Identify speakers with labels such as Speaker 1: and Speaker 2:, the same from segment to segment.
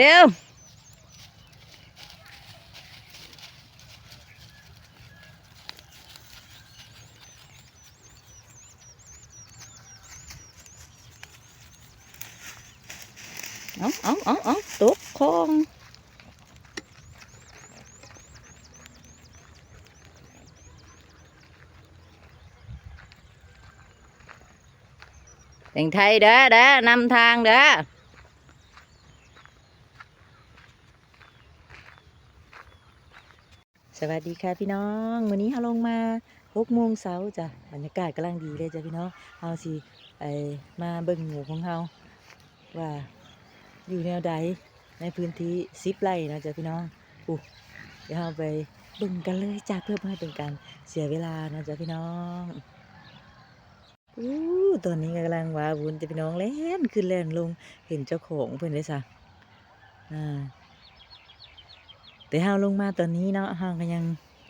Speaker 1: เร็วๆเอาเอาเอาเอาตกคลองแต่งไทยเด้อเด้อนำทางเด้อ สวัสดีค่ะพี่น้องวันนี้เราลงมาหกโมงเช้าจ้ะบรรยากาศกำลังดีเลยจ้ะพี่น้องเฮาสิไอมาเบิ่งหมูของเฮาว่าอยู่แนวใดในพื้นที่สิบไร่นะจ้ะพี่น้องอู้เดี๋ยวเราไปเบิ่งกันเลยจ้ะเพื่อไม่ให้เป็นการเสียเวลานะจ้ะพี่น้องอู้ตอนนี้กำลังว้าวุ่นจ้ะพี่น้องเล่นขึ้นเล่นลงเห็นเจ้าของเพิ่นเลยจ้ะอ่า แต่เฮาลงมาตอนนี้เนาะเฮาก็ยัง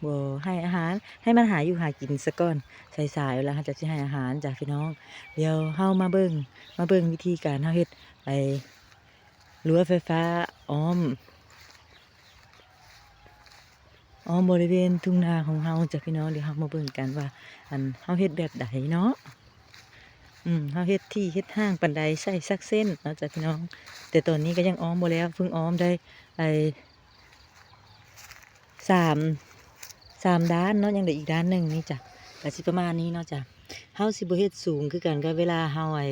Speaker 1: บ่ให้อาหารให้มันหาอยู่หากินซะก่อนสายๆเวลาเฮาจะสิให้อาหารจ้ะพี่น้อง เดี๋ยวเฮามาเบิ่งมาเบิ่งวิธีการเฮาเฮ็ดไอ้รั้วไฟฟ้าอ้อมอ้อมบริเวณทุ่งนาของเฮาจ้ะพี่น้องเดี๋ยวเฮามาเบิ่งกันว่า อันเฮาเฮ็ดแบบใดเนาะอืมเฮาเฮ็ดที่เฮ็ดห้างปันไดใส่สักเส้นเนาะจ้ะพี่น้อง แต่ตอนนี้ก็ยังอ้อมบ่แล้วเพิ่งอ้อมได้ไอ้ สามสามด้านเนาะยังเหลืออีกด้านหนึ่งนี่จ้ะก็สิประมาณนี้เนาะจ้ะเฮาสิบ่เฮ็ดสูงคือกันกับเวลาเฮาไอ้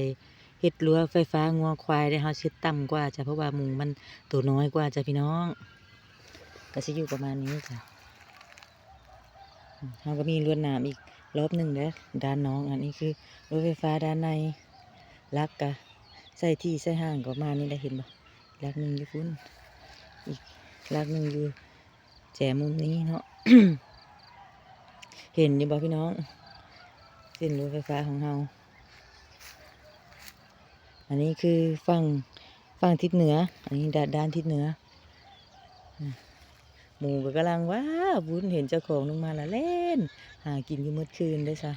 Speaker 1: เฮ็ดรั้วไฟฟ้างัวควายได้เฮาสิเฮ็ดต่ำกว่าจ้ะเพราะว่าหมูมันตัวน้อยกว่าจ้ะพี่น้องก็สิอยู่ประมาณนี้จ้ะเฮาก็มีลวดหนามอีกรอบหนึ่งเด้อด้านน้องอันนี้คือรั้วไฟฟ้าด้านในลักกะใส่ที่ใส่ห่างก็ประมาณนี้ได้เห็นบ่ลักหนึ่งอยู่พุ่นอีกลักหนึ่งอยู่ แจมุมนี้เนาะเห็นอยู่บ่พี่น้องเส้นรถไฟฟ้าของเราอันนี้คือฝั่งฝั่งทิศเหนือ อันนี้ด้านด้านทิศเหนืออืมหมูก็กำลังว้าบุญเห็นเจ้าของลงมาละเล่น หากินอยู่เมื่อคืนได้ซะ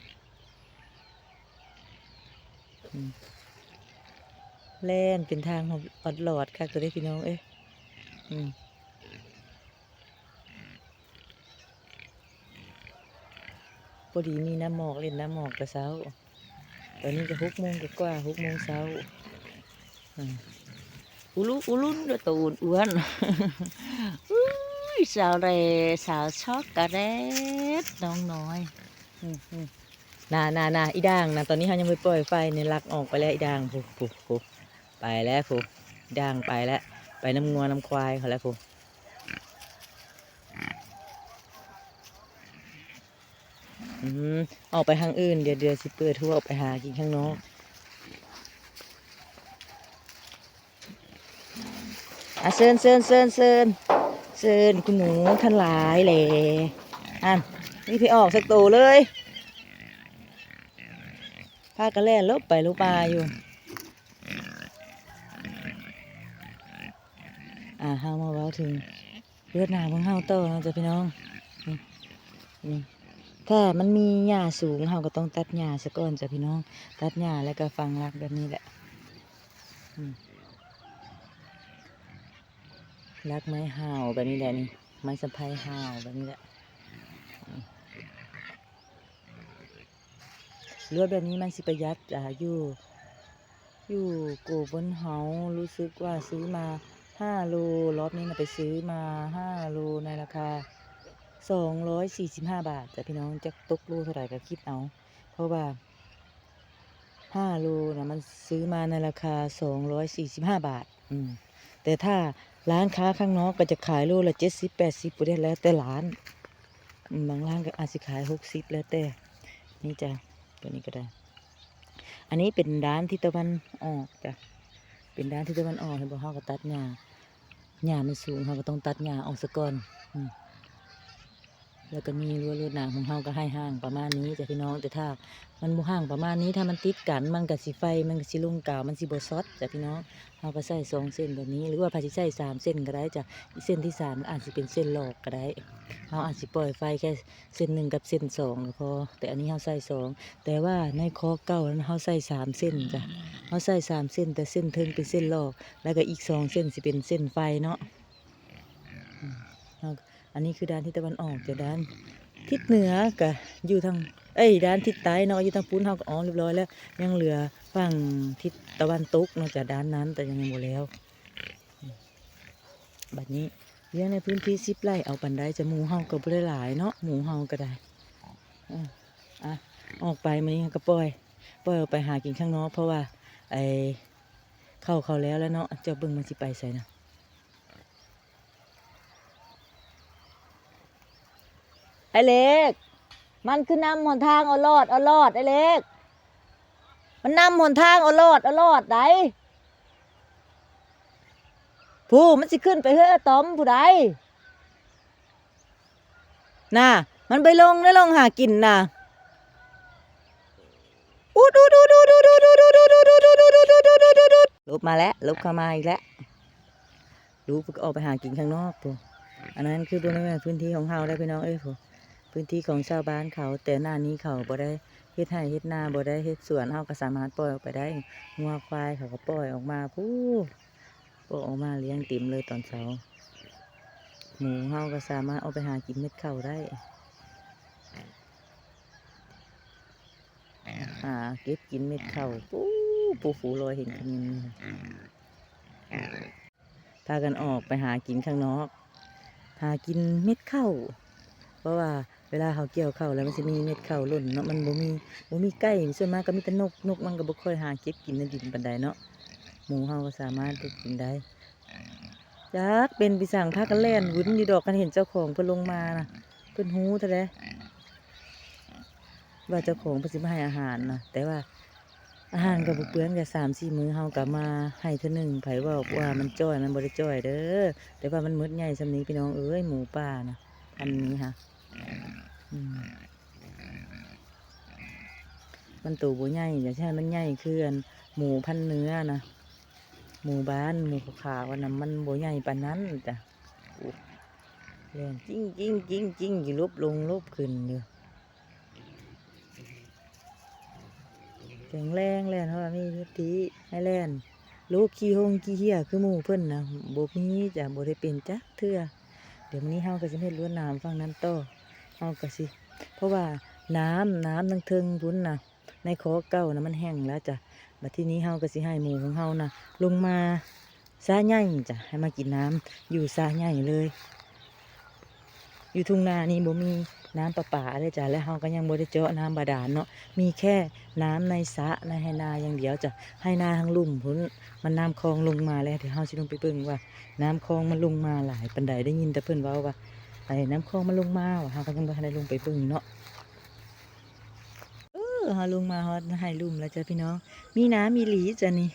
Speaker 1: เล่นเป็นทางขออดหลอดค่ะตัวได้พี่น้องเอ้ยอืม พอดีมีน้ำหมอกเล่นน้ำหมอกแต่เช้า ตอนนี้ก็หกโมงกว่าหกโมงเช้าอุลุอุลุนด้วยตูนอ้วนอุ้ยสาวเรสาวช็อกโกแลตน้องน้อยน่าน่าน่าอีด่างนะตอนนี้เขายังไม่ปล่อยไฟเนี่ยลักออกไปแล้วอีด่างผูผูผูไปแล้วผูด่างไปแล้ว ไปน้ำงัวน้ำควายเขาแล้วผู อืมออกไปทางอื่น เดี๋ยวเดือสิเปิดทั่วออกไปหากินข้างนอกอะเซินเซินเซินเซินเซินคุณหนูท่านหลายแหล่อันนี่พี่ออกสักตัวเลยพากันแล่นลบไปลบมาอยู่ อ่าเฮามาเว้าถึงเลือดหนาของเฮาโตอนะจ๊ะพี่น้อง นี่ ถ้ามันมีหญ้าสูงเราก็ต้องตัดหญ้าซะก่อนจ้ะพี่น้อง ตัดหญ้าแล้วก็ฟังรักแบบนี้แหละรักไม้ห่าวแบบนี้แหละนี่ไม้สะพายห่าวแบบนี้แหละอืมลวแบบนี้มันสิประหยัดอ่าอยู่ อยู่กูบนเฮารู้สึกว่าซื้อมาห้าโลรอบนี้นะไปซื้อมาห้าโลในราคา สองร้อยสี่สิบห้าบาทแต่พี่น้องจะตกโลเท่าไหร่ก็คิดเอา เพราะว่าห้าโลนะมันซื้อมาในราคาสองร้อยสี่สิบห้าบาท อืม แต่ถ้าร้านค้าข้างนอกก็จะขายโลละเจ็ดสิบแปดสิบได้แล้วแต่ร้าน บางร้านก็อาจจะขายหกสิบแล้วแต่ นี่จ้ะตัวนี้ก็ได้ อันนี้เป็นด้านทิศตะวันออกจ้ะ เป็นด้านทิศตะวันออกเห็นบอกเขาก็ตัดหญ้าหญ้ามันสูงเขาก็ต้องตัดหญ้าออกซะก่อน อืม แล้วก็มีรั้วรวดหนามของเฮาก็ให้ห่างประมาณนี้จ้ะพี่น้องแต่ถ้า มันบ่ห่างประมาณนี้ถ้ามันติดกันมันก็สิไฟมันก็สิลงกาวมันสิบ่ซอดจ้ะพี่น้องเฮาก็ใส่สองเส้นแบบนี้ หรือว่าพาสิใส่สามเส้นก็ได้จ้ะอีกเส้นที่สามอาจสิเป็นเส้นหลอกก็ได้เฮาอาจสิปล่อยไฟแค่เส้นหนึ่งกับเส้นสองก็พอแต่อันนี้เฮาใส่สองแต่ว่าในคอเก่านั้นเฮาใส่สามเส้นจ้ะเฮาใส่สามเส้น แต่เส้นเทิงเป็นเส้นหลอก แล้วก็อีกสองเส้นสิเป็นเส้นไฟเนาะ อันนี้คือด้านทิศตะวันออกจากด้านทิศเหนือก็อยู่ทางเอ้ยด้านทิศใต้เนาะอยู่ทางปุ้นเฮาก็อ๋อเรียบร้อยแล้ว ยังเหลือฝั่งทิศตะวันตกเนาะจากด้านนั้นแต่ยังยังบ่แล้วอืมบัดนี้เลี้ยงในพื้นที่สิบไร่เอาปันได้จะหมูเฮาก็บ่ได้หลายเนาะหมูเฮาก็ได้อะอออกไปมันก็ปล่อย ปล่อยออกไปหากินข้างนอกเพราะว่าไอ้เข้าเขาแล้วแล้วเนาะเจ้าเบิ่งมันสิไปใส่นะ ไอเล็ก มันคือนำหนทางเอารอดเอารอดไอเล็ก มันนำหนทางเอารอดเอารอดไดผู้มันสิขึ้นไปเฮ้ยตอมผู้ใดน่ะ มันไปลงแล้วลงหากินน่ะอูดอูดอูดอูดอูดอูดอูดอูดอูดอูดอูดอูดอูดอูดอูดอูดอูดอูดลุกมาแล้วลุกเข้ามาอีกแล้วลุกออกไปหากินข้างนอกผู้อันนั้นคือบริเวณพื้นที่ของเฮาได้พี่น้องเอ้ยผู้ พื้นที่ของชาวบ้านเขา แต่หน้านี้เขาบ่ได้เฮ็ดไร่เฮ็ดนาบ่ได้เฮ็ดสวนเฮาก็สามารถปล่อยออกไปได้งัวควายเขาก็ปล่อยออกมาพู้ปล่อยออกมาเลี้ยงเต็มเลยตอนเช้าหมูเฮาก็สามารถเอาไปหากินเม็ดข้าวได้หาเก็บกินเม็ดข้าวปูปูฟูลอยเห็นกันพากันออกไปหากินข้างนอก หากินเม็ดข้าวเพราะว่า เวลาเขาเกี่ยวเข้าแล้วมันจะมีเม็ดเข้าหล่นเนาะมันบ่มีบ่มีไก่ส่วนมากก็มีแต่นกนกมันก็บ่ค่อยหาเก็บกินในดินปานใดเนาะหมูเฮาก็สามารถไปกินได้จักเป็นปีสั่งพากันแล่นวุ่นอยู่ดอกกันเห็นเจ้าของเพิ่นลงมาน่ะเพิ่นฮู้เท่าใดว่าเจ้าของเพิ่นสิมาให้อาหารนะแต่ว่าอาหารก็บ่เปลือนแค่3-4มื้อเฮาก็มาให้เทื่อหนึงไผเว้าว่ามันจ้อยมันบ่ได้จ้อยเด้อแต่ว่ามันหมดใหญ่ซำนี้พี่น้องเอ้ยหมูป่านะพันนี้ค่ะ มันตัวบัใหญ่อย่าใช่มันใหญ่คืออันหมูพันเนื้อนะหมูบ้านหมูขาวๆนนั้นมันบัใหญ่ปานนั้นจ้ะโอ้แล่นจิ้งจิ้งจิ้งจิ้งอยู่ลบลงลบขึ้นอยู่แข็งแรงแล่นเพราะว่ามียุติให้แล่นลูกขี้หงขี้เหี้ยคือหมูเพิ่นนะบ่มีจ้ะบ่ได้เป็นจักเทื่อเดี๋ยวนี้เฮาก็สิเฮ็ดลวดน้ำฟังนั้นโต เอาก็สิ เพราะว่าน้ำน้ำทั้งเทิงพุ้นนะในคอเก่านะมันแห้งแล้วจ้ะบัดที่นี้เฮาก็สิให้หมูของเฮานะลงมาซาใหญ่จ้ะให้มากินน้ำอยู่ซาใหญ่เลย อยู่ทุ่งนานี่บ่มีน้ำประปาเลยจ้ะและเฮาก็ยังบ่ได้เจาะน้ำบาดาลเนาะมีแค่น้ำในสระในไหนาอย่างเดียวจ้ะให้นาทางลุ่มพุ้นมันน้ำคลองลงมาแล้วเดี๋ยวเฮาสิลงไปเบิ่งว่า น้ำคลองมันลงมาหลายปานใดได้ยินแต่เพิ่นเว้าว่า ไอ้น้ำคลองมันลงมาว่ะเฮาก็ยังบ่ทันได้ลงไปเบิ่งเนาะเออเฮาลงมาฮอดให้ลุ่มแล้วจ้ะพี่น้อง มีน้ำมีหลีจ้ะนี่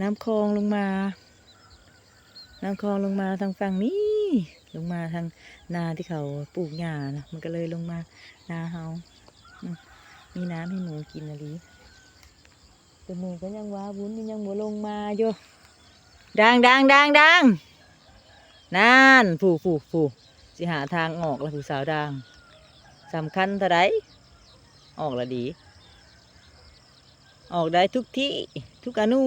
Speaker 1: น้ำคลองลงมา น้ำคลองลงมาทางฝั่งนี้ ลงมาทางนาที่เขาปลูกหญ้านะมันก็เลยลงมานาเฮามีน้ำให้หมูกินอะลีแต่หมูก็ยังว้าวุ้นยังบ่ลงมาอยู่ดังดังดังดังนั่นผูผูผู สิหาทางออกล้วผู้สาวดังสำคัญเท่าไรออกละดี ออกได้ทุกที่ทุกอนู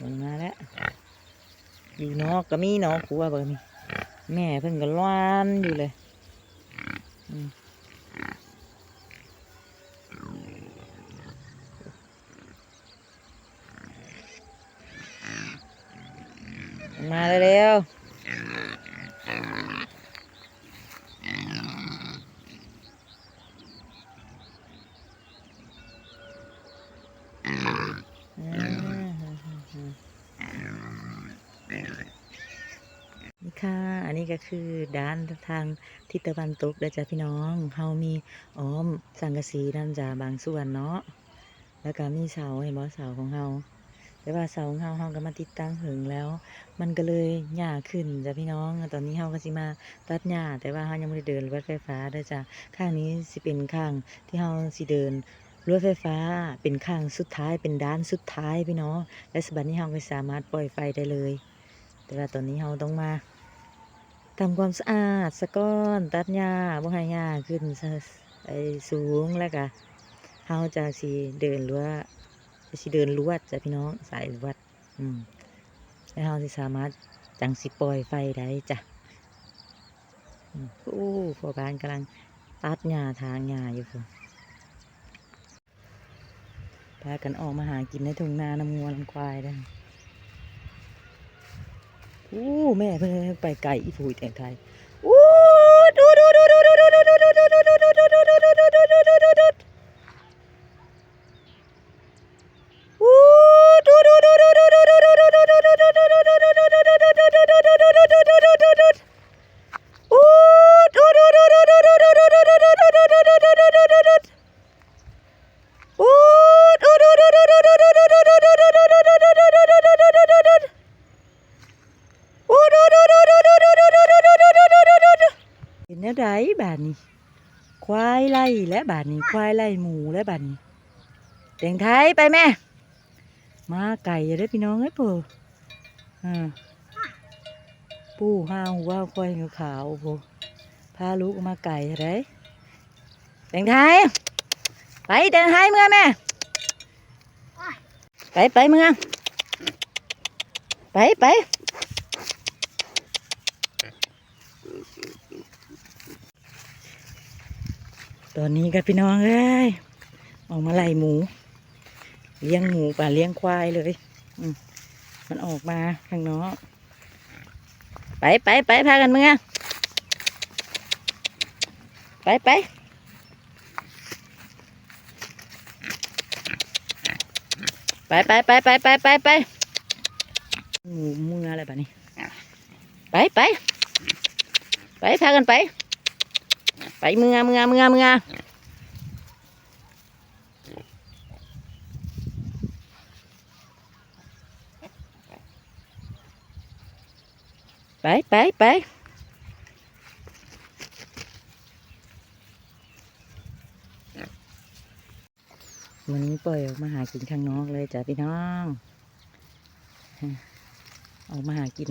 Speaker 1: ลงมาแล้วอยู่นอกก็มีนาะกูว่าเบิ่งนี่แม่เพิ่นก็ล้านอยู่เลย อืม มาเร็วนี่ค่ะ อันนี้ก็คือด้านทางทิศตะวันตกเด้อจ้ะพี่น้องเฮามีอ้อมสังกะสีนั่นจ้ะบางส่วนเนาะ แล้วก็มีเสาเห็นบ่เสาของเฮา แต่ว่าเสาของเฮาเฮาก็มาติดตั้งหึงแล้ว มันก็เลยหญ้าขึ้นจ้ะพี่น้อง ตอนนี้เฮาก็สิมาตัดหญ้าแต่ว่าเฮายังบ่ได้เดินรถไฟฟ้าเด้อจ้ะข้างนี้สิเป็นข้างที่เฮาสิเดินรถไฟฟ้าเป็นข้างสุดท้ายเป็นด้านสุดท้ายพี่น้อง และสบัดนี้เฮาก็สามารถปล่อยไฟได้เลย แต่ว่าตอนนี้เฮาต้องมาทำความสะอาดสะก้อนตัดหญ้าบ่ให้หญ้าขึ้นไอ้สูงแล้วก็เฮาจะสิเดินหรือ ว่าสิเดินลวดจ้ะพี่น้องสายลวด อืมแล้วเฮาสิสามารถจังสิปล่อยไฟได้จ้ะอืมโอ้พ่อบ้านกำลังตัดหญ้าทางหญ้าอยู่พุ่นพากันออกมาหากินในทุ่งนาน้ำงัวน้ำควายได้ออู้แม่เพิ่นไปไก่อีผูยแต่งไทยอู้ดูดูดูดูดูดู บาดนี้ควายไล่หมูและบาดนี้แต่งไทยไปแม่ มาไก่อย่าได้พี่น้องเอ้ปูอ่าปูห้าหัวควายขาวๆปู่พาลูกมาไก่ได้แต่งไทยไปแต่งไทยเมื่อแม่ไปไปเมื่อไปไป ตอนนี้กับพี่น้องเอ้ยออกมาไล่หมู เลี้ยงหมูป่าเลี้ยงควายเลยมันออกมาข้างนอกไปไปไปพากันเมื่อไปไปไปไปไปไปไปไปไปหมูเมื่ออะไรแบบนี้ไปไปไปพากันไป ไปเมือเมือเมือเมือไปไปไปวันนี้ปล่อยออกมาหากินข้างนอกเลยจ้ะพี่น้อง ออกมาหากิน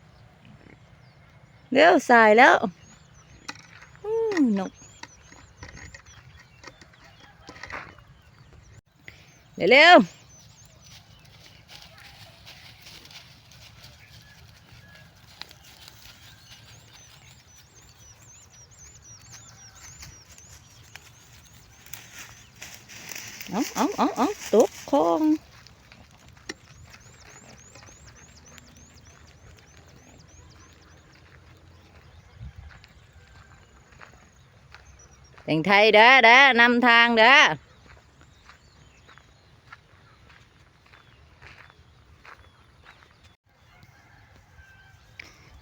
Speaker 1: เร็วสายแล้วนกเร็วเร็วเอาเอาเอาเอาตกคลอง แต่งไทยเด้อเด้อนำทางเด้อ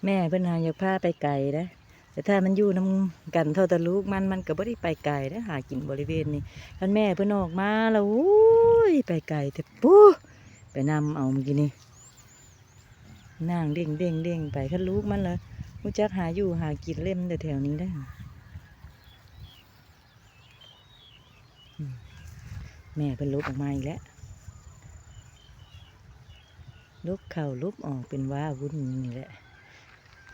Speaker 1: แม่เพิ่นหาอยากพาไปไกลนะแต่ถ้ามันอยู่น้ำกันเท่าตะลูกมันมันก็บ่ได้ไปไกลนะหากินบริเวณนี้ท่านแม่เพิ่นออกมาแล้วโอ้ยไปไกลแต่ปู้ไปนำเอาเมื่อกี้นี่นั่งเด้งเด้งเด้งไปคันลูกมันเลยรู้จักหาอยู่หากินเล่มแต่แถวนี้ได้ แม่เป็นลุกออกมาอีกแล้วลุกเข่าลุกออกเป็นว่าวุ่นนี่แหละ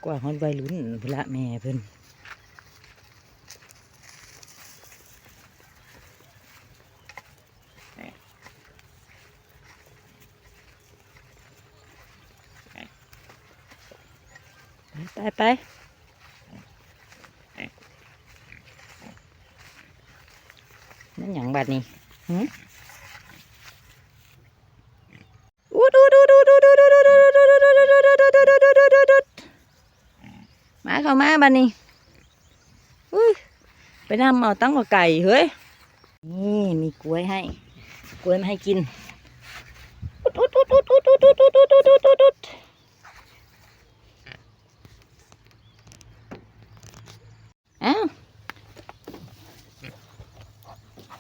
Speaker 1: กว่าฮอดวัยรุ่นพละแม่เพิ่นไปไป นี่อุดอุดอุดอุดอุดอุดอุดอุดอุดอุดอุดอุดอุดอุดอุดอุดอุดอุดอุดมาเข้ามาบ้านนี่อุ้ยไปนำเอาตั้งกับไก่เฮ้ยนี่มีกล้วยให้กล้วยมาให้กินอุดอุดอุดอุดอุดอุดอุดอุดอุดอุดอุดอุดอ้าว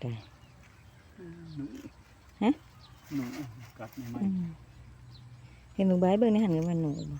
Speaker 1: ได้ฮะ
Speaker 2: หนูกัดไม่ไหม
Speaker 1: อืมเห็นหนูใบเบิ่งในหันกันว่าหนูบ่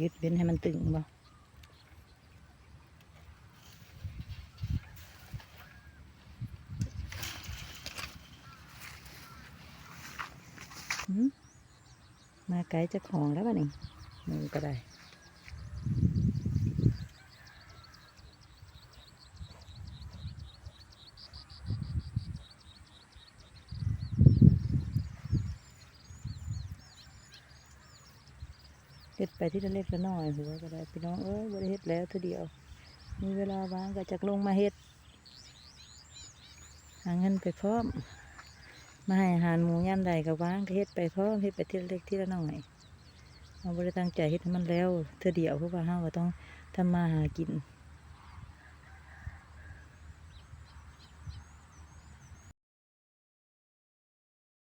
Speaker 1: ยึดเว้นให้มันตึงบ่มาไกลจะของแล้วป่ะนี่มือก็ได้ เฮ็ดไปที่ละเล็กละน้อยหัวก็ได้พี่น้องเอ้ยบ่ได้เฮ็ดแล้วทีเดียว มีเวลาว่างก็จักลงมาเฮ็ดหาเงินไปพร้อม มาให้อาหารหมูย่ำใดก็ว่างก็เฮ็ดไปพร้อมเฮ็ดไปที่เล็กที่ละน้อยเราบ่ได้ตั้งใจเฮ็ดให้มันแล้วเทีเดียวเพราะว่าเฮาก็ต้องทำมาหากิน